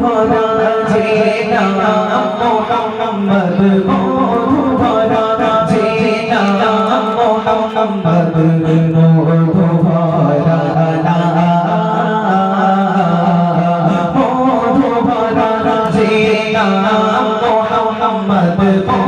ভরা যে নাম মোহাম্মদ মধু ভরা যে নাম মোহাম্মদ মধু ভরা মধু ভরা যে নাম মোহাম্মদ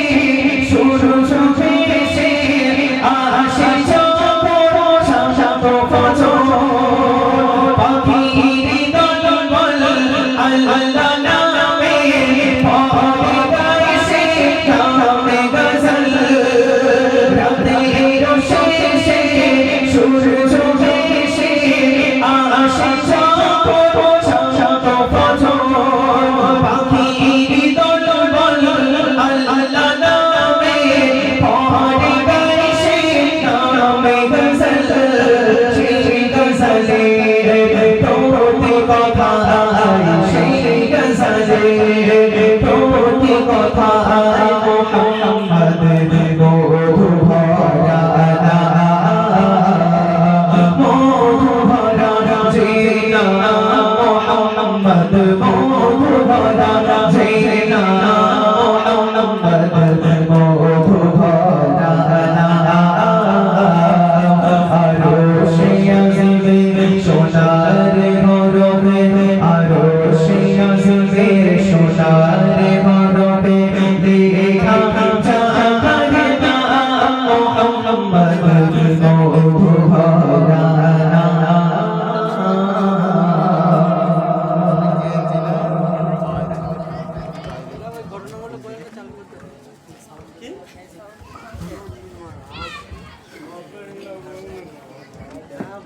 Allah কথা 치킨?